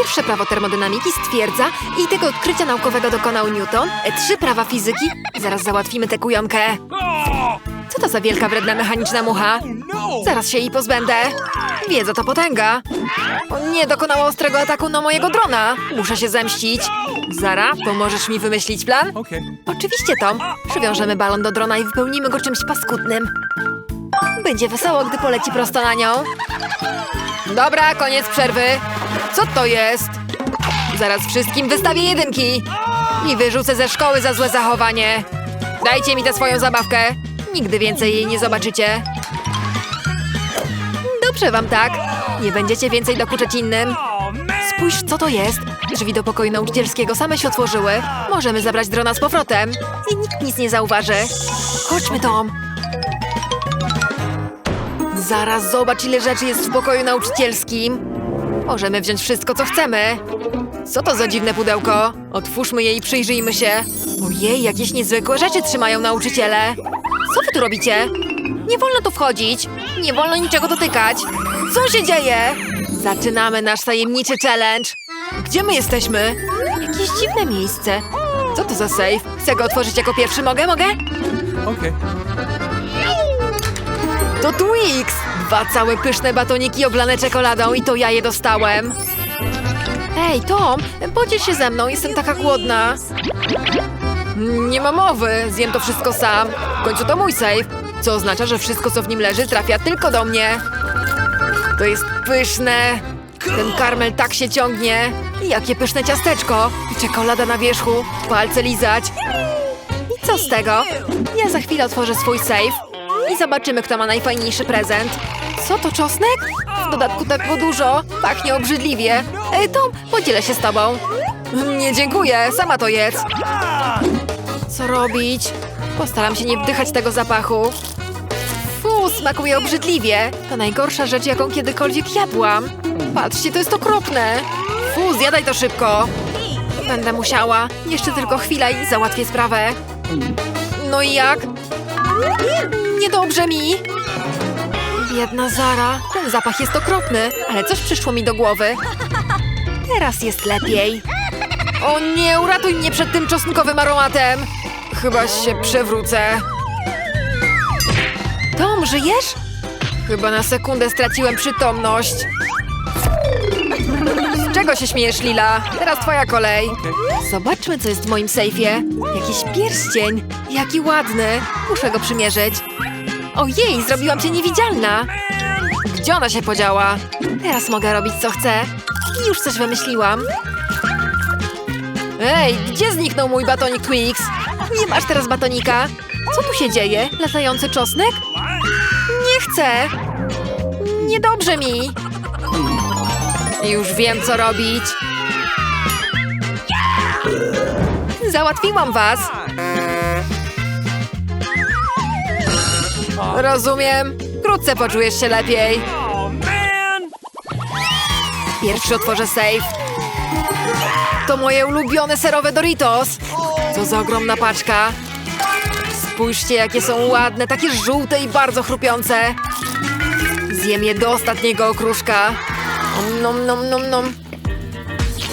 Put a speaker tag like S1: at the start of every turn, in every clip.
S1: Pierwsze prawo termodynamiki stwierdza i tego odkrycia naukowego dokonał Newton. Trzy prawa fizyki. Zaraz załatwimy tę kujonkę. Co to za wielka, wredna mechaniczna mucha? Zaraz się jej pozbędę. Wiedza to potęga. Nie, dokonała ostrego ataku na mojego drona. Muszę się zemścić. Zara, pomożesz mi wymyślić plan? Oczywiście, Tom. Przywiążemy balon do drona i wypełnimy go czymś paskudnym. Będzie wesoło, gdy poleci prosto na nią. Dobra, koniec przerwy. Co to jest? Zaraz wszystkim wystawię jedynki. I wyrzucę ze szkoły za złe zachowanie. Dajcie mi tę swoją zabawkę. Nigdy więcej jej nie zobaczycie. Dobrze wam tak. Nie będziecie więcej dokuczać innym. Spójrz, co to jest. Drzwi do pokoju nauczycielskiego same się otworzyły. Możemy zabrać drona z powrotem. I nikt nic nie zauważy. Chodźmy, Tom. Zaraz zobacz, ile rzeczy jest w pokoju nauczycielskim. Możemy wziąć wszystko, co chcemy. Co to za dziwne pudełko? Otwórzmy je i przyjrzyjmy się. Ojej, jakieś niezwykłe rzeczy trzymają nauczyciele. Co wy tu robicie? Nie wolno tu wchodzić. Nie wolno niczego dotykać. Co się dzieje? Zaczynamy nasz tajemniczy challenge. Gdzie my jesteśmy? Jakieś dziwne miejsce. Co to za safe? Chcę go otworzyć jako pierwszy. Mogę? Mogę?
S2: Okay.
S1: To Twix! Dwa całe pyszne batoniki oblane czekoladą i to ja je dostałem. Ej, Tom, podziel się ze mną, jestem taka głodna. Nie ma mowy, zjem to wszystko sam. W końcu to mój safe, co oznacza, że wszystko, co w nim leży, trafia tylko do mnie. To jest pyszne. Ten karmel tak się ciągnie. Jakie pyszne ciasteczko. I czekolada na wierzchu. Palce lizać. I co z tego? Ja za chwilę otworzę swój safe i zobaczymy, kto ma najfajniejszy prezent. Co to, czosnek? W dodatku tak było dużo. Pachnie obrzydliwie. Ej, Tom, podzielę się z tobą. Nie, dziękuję. Sama to jedz. Co robić? Postaram się nie wdychać tego zapachu. Fu, smakuje obrzydliwie. To najgorsza rzecz, jaką kiedykolwiek jadłam. Patrzcie, to jest okropne. Fu, zjadaj to szybko. Będę musiała. Jeszcze tylko chwila i załatwię sprawę. No i jak? Niedobrze mi. Biedna Zara. Ten zapach jest okropny, ale coś przyszło mi do głowy. Teraz jest lepiej. O nie, uratuj mnie przed tym czosnkowym aromatem. Chyba się przewrócę. Tom, żyjesz? Chyba na sekundę straciłem przytomność. Z czego się śmiejesz, Lila? Teraz twoja kolej. Zobaczmy, co jest w moim sejfie. Jakiś pierścień. Jaki ładny. Muszę go przymierzyć. Ojej, zrobiłam się niewidzialna. Gdzie ona się podziała? Teraz mogę robić, co chcę. I już coś wymyśliłam. Ej, gdzie zniknął mój batonik Twix? Nie masz teraz batonika. Co tu się dzieje? Latający czosnek? Nie chcę. Niedobrze mi. Już wiem, co robić. Załatwiłam was. Rozumiem. Wkrótce poczujesz się lepiej. Pierwszy otworzę safe. To moje ulubione serowe Doritos. Co za ogromna paczka. Spójrzcie, jakie są ładne, takie żółte i bardzo chrupiące. Zjem je do ostatniego okruszka. Om, Nom, nom, nom, nom.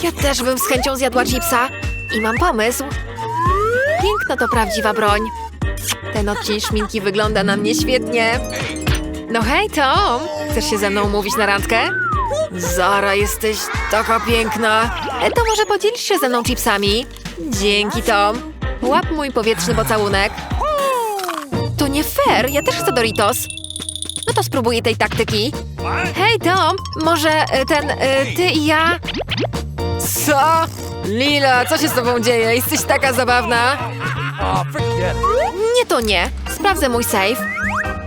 S1: Ja też bym z chęcią zjadła chipsa. I mam pomysł. Piękna to prawdziwa broń. Ten odcień szminki wygląda na mnie świetnie. No hej, Tom! Chcesz się ze mną umówić na randkę? Zara, jesteś taka piękna. E, to może podzielisz się ze mną chipsami? Dzięki, Tom. Łap mój powietrzny pocałunek. To nie fair, ja też chcę Doritos. No to spróbuję tej taktyki. Hej, Tom, może e, ten, e, ty i ja... Co? Lila, co się z tobą dzieje? Jesteś taka zabawna. Nie, to nie. Sprawdzę mój safe.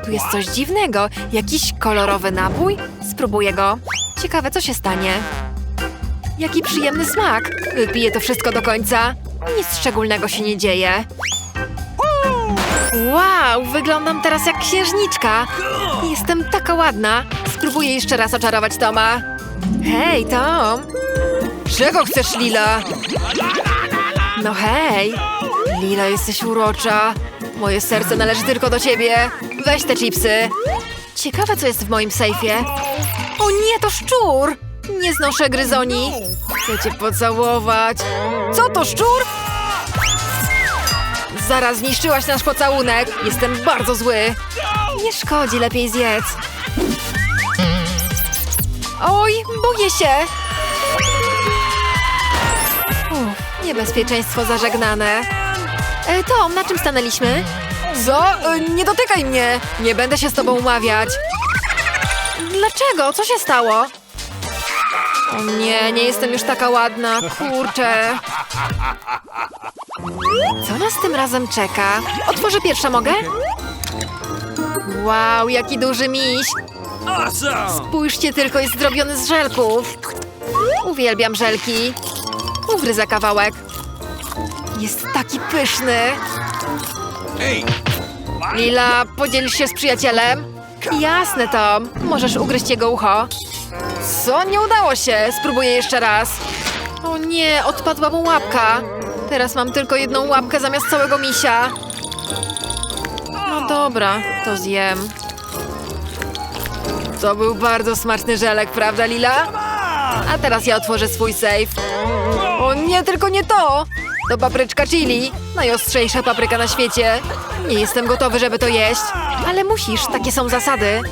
S1: Tu jest coś dziwnego. Jakiś kolorowy napój? Spróbuję go. Ciekawe, co się stanie. Jaki przyjemny smak. Wypiję to wszystko do końca. Nic szczególnego się nie dzieje. Wow, wyglądam teraz jak księżniczka. Jestem taka ładna. Spróbuję jeszcze raz oczarować Toma. Hej, Tom. Czego chcesz, Lila? No hej. Lila, jesteś urocza. Moje serce należy tylko do ciebie. Weź te chipsy. Ciekawe, co jest w moim sejfie. O nie, to szczur! Nie znoszę gryzoni. Chcę cię pocałować. Co to, szczur? Zaraz zniszczyłaś nasz pocałunek. Jestem bardzo zły. Nie szkodzi, lepiej zjedz. Oj, boję się. Niebezpieczeństwo zażegnane. E, Tom, na czym stanęliśmy? Co? E, nie dotykaj mnie! Nie będę się z tobą umawiać. Dlaczego? Co się stało? O nie, nie jestem już taka ładna. Kurczę. Co nas tym razem czeka? Otworzę pierwsza, mogę? Wow, jaki duży miś. Spójrzcie tylko, jest zrobiony z żelków. Uwielbiam żelki. Ugryzę kawałek. Jest taki pyszny. Lila, podzielisz się z przyjacielem? Jasne, Tom. Możesz ugryźć jego ucho. Co? Nie udało się. Spróbuję jeszcze raz. O nie, odpadła mu łapka. Teraz mam tylko jedną łapkę zamiast całego misia. No dobra, to zjem. To był bardzo smaczny żelek, prawda, Lila? A teraz ja otworzę swój safe. O nie, tylko nie to! To papryczka chili. Najostrzejsza papryka na świecie. Nie jestem gotowy, żeby to jeść. Ale musisz, takie są zasady.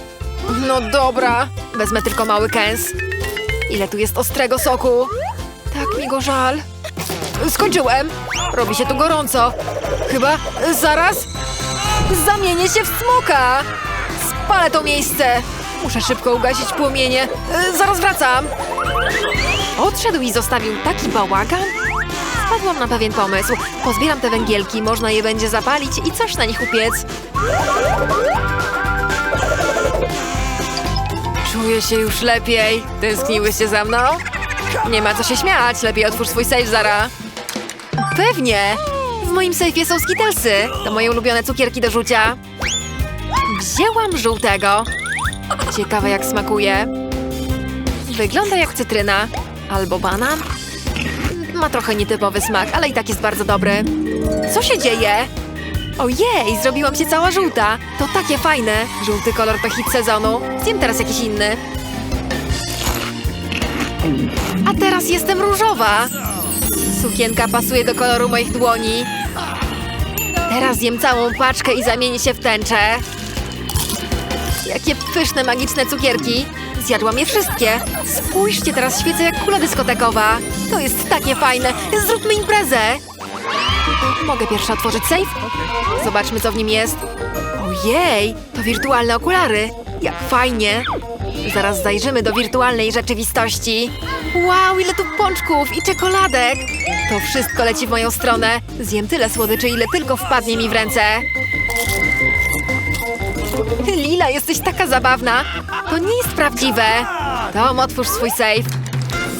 S1: No dobra, wezmę tylko mały kęs. Ile tu jest ostrego soku? Tak mi go żal. Skończyłem. Robi się tu gorąco. Chyba zaraz zamienię się w smoka. Spalę to miejsce. Muszę szybko ugasić płomienie. Zaraz wracam. Odszedł i zostawił taki bałagan? Wpadłam na pewien pomysł. Pozbieram te węgielki, można je będzie zapalić i coś na nich upiec. Czuję się już lepiej. Tęskniłyście za mną? Nie ma co się śmiać, lepiej otwórz swój safe, Zara. Pewnie! W moim sejfie są skitelsy. To moje ulubione cukierki do rzucia. Wzięłam żółtego. Ciekawe jak smakuje. Wygląda jak cytryna. Albo banan. Ma trochę nietypowy smak, ale i tak jest bardzo dobry. Co się dzieje? Ojej, zrobiłam się cała żółta. To takie fajne. Żółty kolor to hit sezonu. Zjem teraz jakiś inny. A teraz jestem różowa. Sukienka pasuje do koloru moich dłoni. Teraz zjem całą paczkę i zamienię się w tęczę. Jakie pyszne, magiczne cukierki. Zjadłam je wszystkie. Spójrzcie, teraz świecę jak kula dyskotekowa. To jest takie fajne. Zróbmy imprezę. Mogę pierwszy otworzyć safe? Zobaczmy, co w nim jest. Ojej, to wirtualne okulary. Jak fajnie. Zaraz zajrzymy do wirtualnej rzeczywistości. Wow, ile tu pączków i czekoladek. To wszystko leci w moją stronę. Zjem tyle słodyczy, ile tylko wpadnie mi w ręce. Lila, jesteś taka zabawna. To nie jest prawdziwe. Tom, otwórz swój safe.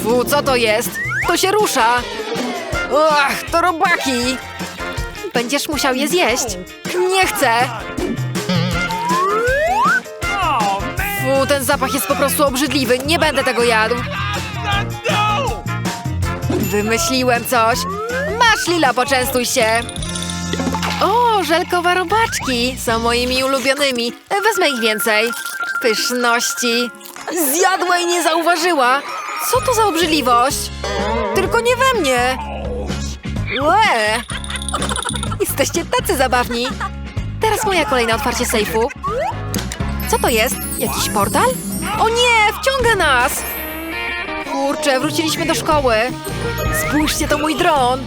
S1: Fu, co to jest? To się rusza. Ach, to robaki. Będziesz musiał je zjeść. Nie chcę. Fu, ten zapach jest po prostu obrzydliwy. Nie będę tego jadł. Wymyśliłem coś. Masz, Lila, poczęstuj się. O, żelkowe robaczki. Są moimi ulubionymi. Wezmę ich więcej. Pyszności. Zjadła i nie zauważyła. Co to za obrzydliwość? Tylko nie we mnie. Łe. Jesteście tacy zabawni. Teraz moja kolejne otwarcie sejfu. Co to jest? Jakiś portal? O nie, wciąga nas! Kurczę, wróciliśmy do szkoły. Spójrzcie, to mój dron.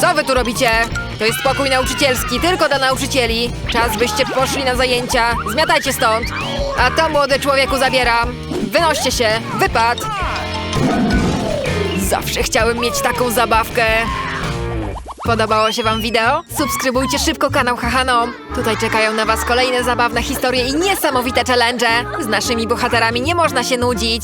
S1: Co wy tu robicie? To jest pokój nauczycielski, tylko dla nauczycieli. Czas byście poszli na zajęcia. Zmiatajcie stąd. A to, młody człowieku, zabieram. Wynoście się. Wypad. Zawsze chciałem mieć taką zabawkę. Podobało się wam wideo? Subskrybujcie szybko kanał Hahanom. Tutaj czekają na was kolejne zabawne historie i niesamowite challenge. Z naszymi bohaterami nie można się nudzić.